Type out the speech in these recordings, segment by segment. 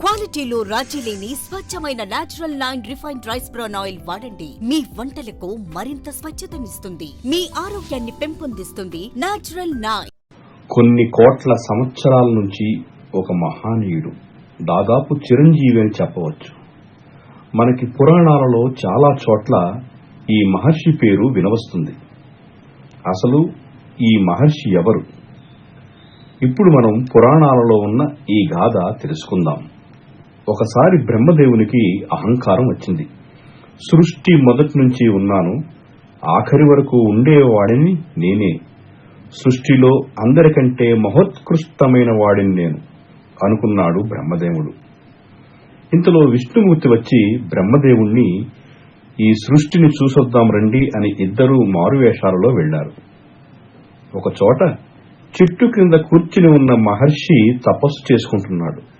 క్వాలిటీలో రాజీ లేని స్వచ్ఛమైన natural nine refined rice bran oil వాడండి. మీ వంటలకు మరింత స్వచ్ఛతనిస్తుంది. మీ ఆరోగ్యాన్ని పెంపొందిస్తుంది నాచురల్ నైన్ కొన్ని కోట్ల సంవత్సరాల నుంచి ఒక మహానీయుడు దాదాపు చిరంజీవి అని చెప్పవచ్చు. మనకి పురాణాలలో చాలా చోట్ల ఈ మహర్షి పేరు వినవస్తుంది. అసలు ఈ మహర్షి ఎవరు? ఇప్పుడు మనం పురాణాలలో ఉన్న ఈ గాథ తెలుసుకుందాం. ఒకసారి బ్రహ్మదేవునికి అహంకారం వచ్చింది. సృష్టి మొదటి నుంచి ఉన్నాను. ఆఖరి వరకు ఉండేవాడిని నేనే. సృష్టిలో అందరికంటే మహోత్కృష్టమైన వాడిని నేను అనుకున్నాడు బ్రహ్మదేవుడు. ఇంతలో విష్ణుమూర్తి వచ్చి బ్రహ్మదేవుణ్ణి ఈ సృష్టిని చూసొద్దాం రండి అని ఇద్దరూ మారువేషాలలో వెళ్ళారు ఒకచోట చెట్టు క్రింద కూర్చుని ఉన్న మహర్షి తపస్సు చేసుకుంటున్నాడు.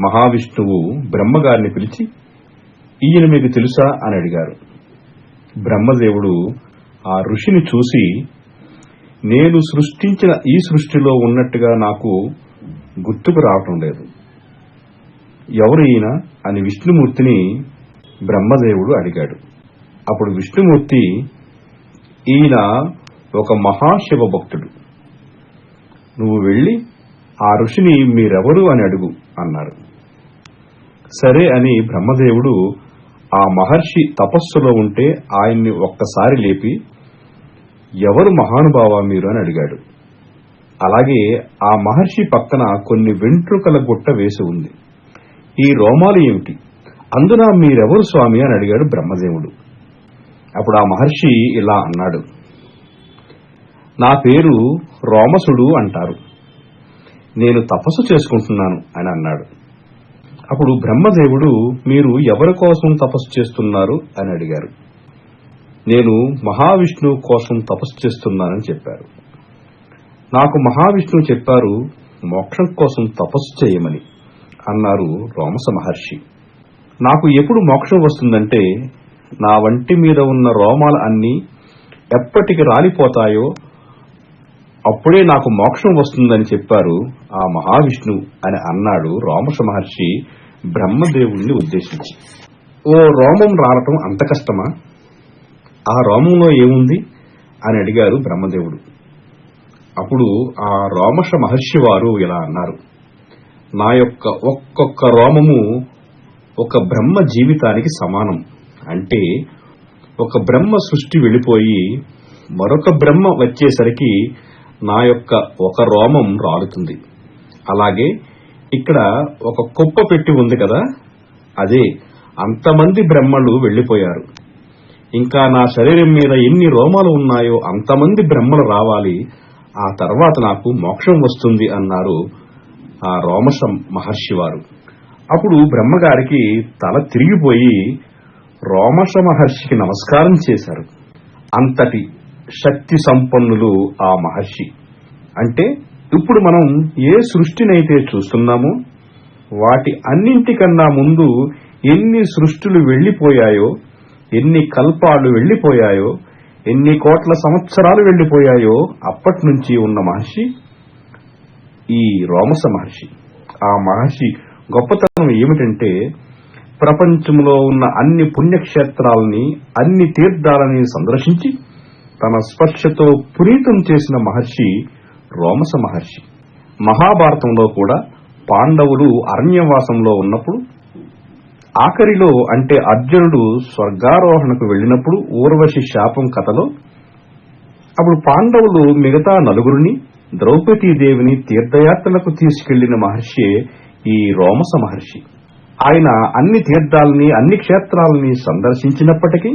మహావిష్ణువు బ్రహ్మగారిని పిలిచి ఈయన మీకు తెలుసా? అని అడిగారు. బ్రహ్మదేవుడు ఆ ఋషిని చూసి నేను సృష్టించిన ఈ సృష్టిలో ఉన్నట్టుగా నాకు గుర్తుకు రావటం లేదు. ఎవరు ఈయన? అని విష్ణుమూర్తిని బ్రహ్మదేవుడు అడిగాడు. అప్పుడు విష్ణుమూర్తి ఈయన ఒక మహాశివ భక్తుడు నువ్వు వెళ్ళి ఆ ఋషిని మీరెవరు అని అడుగు అన్నారు. సరే అని బ్రహ్మదేవుడు ఆ మహర్షి తపస్సులో ఉంటే ఆయన్ని ఒక్కసారి లేపి ఎవరు మహానుభావ మీరు? అని అడిగాడు. అలాగే ఆ మహర్షి పక్కన కొన్ని వెంట్రుకల గుట్ట వేసి ఉంది. ఈ రోమాలు ఏమిటి? అందున మీరెవరు స్వామి? అని అడిగాడు బ్రహ్మదేవుడు. అప్పుడు ఆ మహర్షి ఇలా అన్నాడు. నా పేరు రోమసుడు అంటారు. నేను తపస్సు చేసుకుంటున్నాను అని అన్నాడు. అప్పుడు బ్రహ్మదేవుడు మీరు ఎవరి కోసం తపస్సు చేస్తున్నారు? అని అడిగారు. నేను మహావిష్ణువు కోసం తపస్సు చేస్తున్నానని చెప్పారు. నాకు మహావిష్ణువు చెప్పారు మోక్షం కోసం తపస్సు చేయమని అన్నారు రోమస మహర్షి. నాకు ఎప్పుడు మోక్షం వస్తుందంటే నా వంటి మీద ఉన్న రోమాలు అన్నీ ఎప్పటికి రాలిపోతాయో అప్పుడే నాకు మోక్షం వస్తుందని చెప్పారు ఆ మహావిష్ణు అని అన్నాడు రోమస మహర్షి బ్రహ్మదేవుణ్ణి ఉద్దేశించి. ఓ రోమం రావటం అంత కష్టమా? ఆ రోమంలో ఏముంది? అని అడిగారు బ్రహ్మదేవుడు. అప్పుడు ఆ రోమష మహర్షి వారు ఇలా అన్నారు. నా యొక్క ఒక్కొక్క రోమము ఒక బ్రహ్మ జీవితానికి సమానం. అంటే ఒక బ్రహ్మ సృష్టి వెళ్ళిపోయి మరొక బ్రహ్మ వచ్చేసరికి నా యొక్క ఒక రోమం రాలుతుంది. అలాగే ఇక్కడ ఒక కుప్ప పెట్టి ఉంది కదా? అదే అంతమంది బ్రహ్మలు వెళ్ళిపోయారు. ఇంకా నా శరీరం మీద ఎన్ని రోమాలు ఉన్నాయో అంతమంది బ్రహ్మలు రావాలి. ఆ తర్వాత నాకు మోక్షం వస్తుంది అన్నారు ఆ రోమస మహర్షి వారు. అప్పుడు బ్రహ్మగారికి తల తిరిగిపోయి రోమస మహర్షికి నమస్కారం చేశారు. అంతటి శక్తి సంపన్నులు ఆ మహర్షి. అంటే ఇప్పుడు మనం ఏ సృష్టినైతే చూస్తున్నామో వాటి అన్నింటికన్నా ముందు ఎన్ని సృష్టులు వెళ్ళిపోయాయో ఎన్ని కల్పాలు వెళ్ళిపోయాయో ఎన్ని కోట్ల సంవత్సరాలు వెళ్ళిపోయాయో అప్పటి నుంచి ఉన్న మహర్షి ఈ రోమస మహర్షి. ఆ మహర్షి గొప్పతనం ఏమిటంటే ప్రపంచంలో ఉన్న అన్ని పుణ్యక్షేత్రాలని అన్ని తీర్థాలని సందర్శించి తన స్పర్శతో పునీతం చేసిన మహర్షి రోమస మహర్షి. మహాభారతంలో కూడా పాండవులు అరణ్యవాసంలో ఉన్నప్పుడు ఆఖరిలో అంటే అర్జునుడు స్వర్గారోహణకు వెళ్ళినప్పుడు ఊర్వశి శాపం కథలో అప్పుడు పాండవులు మిగతా నలుగురిని ద్రౌపదీదేవిని తీర్థయాత్రలకు తీసుకెళ్ళిన మహర్షి ఈ రోమస మహర్షి. ఆయన అన్ని తీర్థాలని అన్ని క్షేత్రాలని సందర్శించినప్పటికీ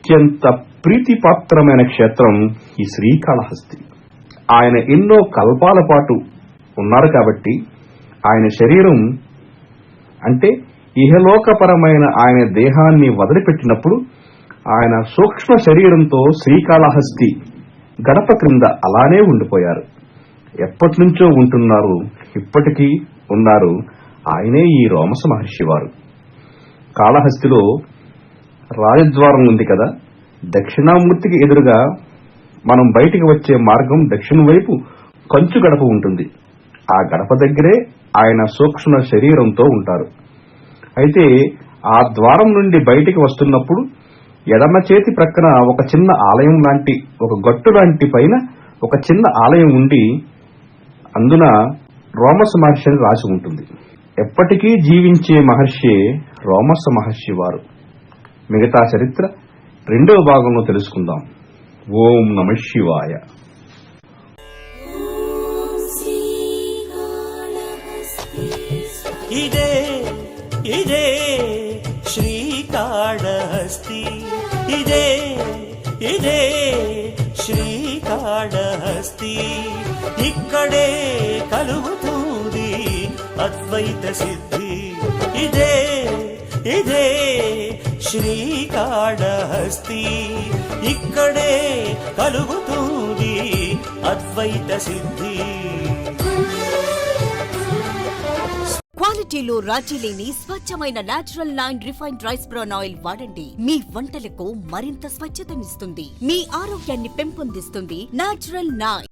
అత్యంత ప్రీతిపాత్రమైన క్షేత్రం ఈ శ్రీకాళహస్తి. ఆయన ఎన్నో కల్పాల పాటు ఉన్నారు కాబట్టి ఆయన శరీరం అంటే ఇహలోకపరమైన ఆయన దేహాన్ని వదిలిపెట్టినప్పుడు ఆయన సూక్ష్మ శరీరంతో శ్రీకాళహస్తి గడప క్రింద అలానే ఉండిపోయారు. ఎప్పటి నుంచో ఉంటున్నారు ఇప్పటికీ ఉన్నారు. ఆయనే ఈ రోమస మహర్షి వారు. కాళహస్తిలో రాజద్వారం ఉంది కదా. దక్షిణామూర్తికి ఎదురుగా మనం బయటికి వచ్చే మార్గం దక్షిణం వైపు కంచు గడప ఉంటుంది. ఆ గడప దగ్గరే ఆయన సూక్ష్మ శరీరంతో ఉంటారు. అయితే ఆ ద్వారం నుండి బయటికి వస్తున్నప్పుడు ఎడమ చేతి ప్రక్కన ఒక చిన్న ఆలయం లాంటి ఒక గట్టు లాంటి పైన ఒక చిన్న ఆలయం ఉండి అందున రోమస మహర్షి అని రాసి ఉంటుంది. ఎప్పటికీ జీవించే మహర్షి రోమస మహర్షి వారు. మిగతా చరిత్ర రెండవ భాగంలో తెలుసుకుందాం. ఓం నమ శివాయ. ఇదే ఇదే శ్రీకాళహస్తి. ఇదే ఇదే శ్రీకాళహస్తి. ఇక్కడే కలుగుతుంది అద్వైత సిద్ధి. ఇదే ఇదే శ్రీకాళహస్తి ఇక్కడే కలుగుతుంది అద్వైత సిద్ధి. క్వాలిటీలో రాజీ లేని స్వచ్ఛమైన natural nine refined rice brown oil వాడండి. మీ వంటలకు మరింత స్వచ్ఛతనిస్తుంది. మీ ఆరోగ్యాన్ని పెంపొందిస్తుంది నాచురల్ నైన్